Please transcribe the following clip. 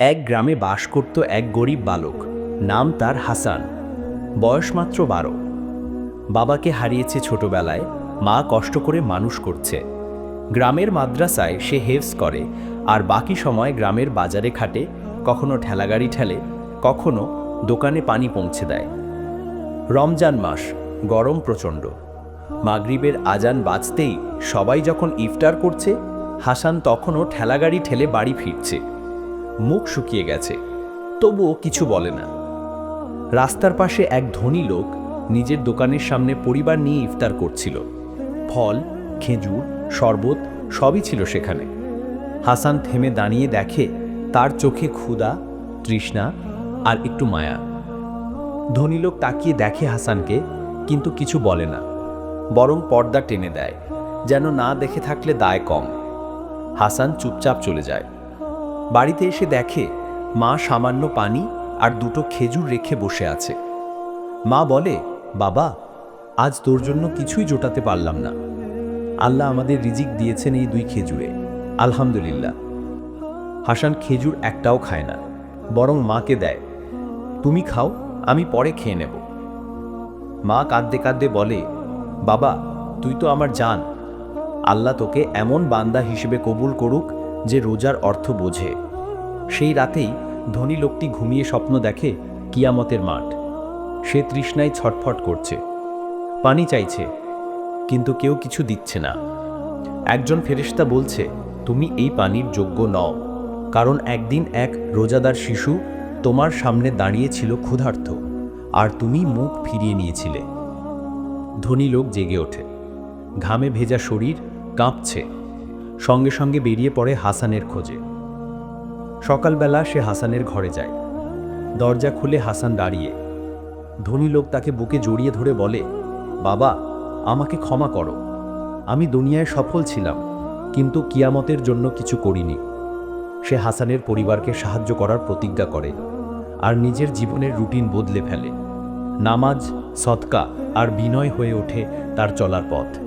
এক গ্রামে বাস করত এক গরিব বালক, নাম তার হাসান। বয়স মাত্র বারো। বাবাকে হারিয়েছে ছোটবেলায়, মা কষ্ট করে মানুষ করছে। গ্রামের মাদ্রাসায় সে হেফস করে, আর বাকি সময় গ্রামের বাজারে খাটে, কখনো ঠেলাগাড়ি ঠেলে, কখনো দোকানে পানি পৌঁছে দেয়। রমজান মাস, গরম প্রচণ্ড। মাগরিবের আজান বাজতেই সবাই যখন ইফতার করছে, হাসান তখনও ঠেলাগাড়ি ঠেলে বাড়ি ফিরছে। মুখ শুকিয়ে গেছে। তবুও কিছু বলে না। রাস্তার পাশে এক ধনী লোক নিজের দোকানের সামনে পরিবার নিয়ে ইফতার করছিল। ফল, খেজুর, শরবত সবই ছিল সেখানে। হাসান থেমে দাঁড়িয়ে দেখে তার চোখে ক্ষুধা, তৃষ্ণা আর একটু মায়া। ধনী লোক তাকিয়ে দেখে হাসানকে, কিন্তু কিছু বলে না। বরং পর্দা টেনে দেয়, যেন না দেখে থাকলে দায় কম। হাসান চুপচাপ চলে যায়। বাড়িতে এসে দেখে, মা সামান্য পানি আর দুটো খেজুর রেখে বসে আছে। মা বলে, বাবা, আজ তোর জন্য কিছুই জোটাতে পারলাম না। আল্লাহ আমাদের রিজিক দিয়েছেন এই দুই খেজুরে। আলহামদুলিল্লাহ। হাসান খেজুর একটাও খায় না, বরং মাকে দেয়, তুমি খাও, আমি পরে খেয়ে নেব। মা কাঁদতে কাঁদতে বলে, বাবা, তুই তো আমার জান। আল্লাহ তোকে এমন বান্দা হিসেবে কবুল করুক যে রোজার অর্থ বোঝে। সেই রাতেই ধনী লোকটি ঘুমিয়ে স্বপ্ন দেখে কিয়ামতের মাঠ। সে তৃষ্ণায় ছটফট করছে। পানি চাইছে, কিন্তু কেউ কিছু দিচ্ছে না। একজন ফেরেশতা বলছে, তুমি এই পানির যোগ্য নও, কারণ একদিন এক রোজাদার শিশু তোমার সামনে দাঁড়িয়েছিল ক্ষুধার্ত, আর তুমি মুখ ফিরিয়ে নিয়েছিলে। ধনী লোক জেগে ওঠে। ঘামে ভেজা শরীর কাঁপছে। সঙ্গে সঙ্গে বেরিয়ে পড়ে হাসানের খোঁজে। সকালবেলা সে হাসানের ঘরে যায়। দরজা খুলে হাসান দাঁড়িয়ে। ধনী লোক তাকে বুকে জড়িয়ে ধরে বলে, বাবা, আমাকে ক্ষমা করো। আমি দুনিয়ায় সফল ছিলাম, কিন্তু কিয়ামতের জন্য কিছু করিনি। সে হাসানের পরিবারকে সাহায্য করার প্রতিজ্ঞা করে আর নিজের জীবনের রুটিন বদলে ফেলে। নামাজ সৎকা আর বিনয় হয়ে ওঠে তার চলার পথ।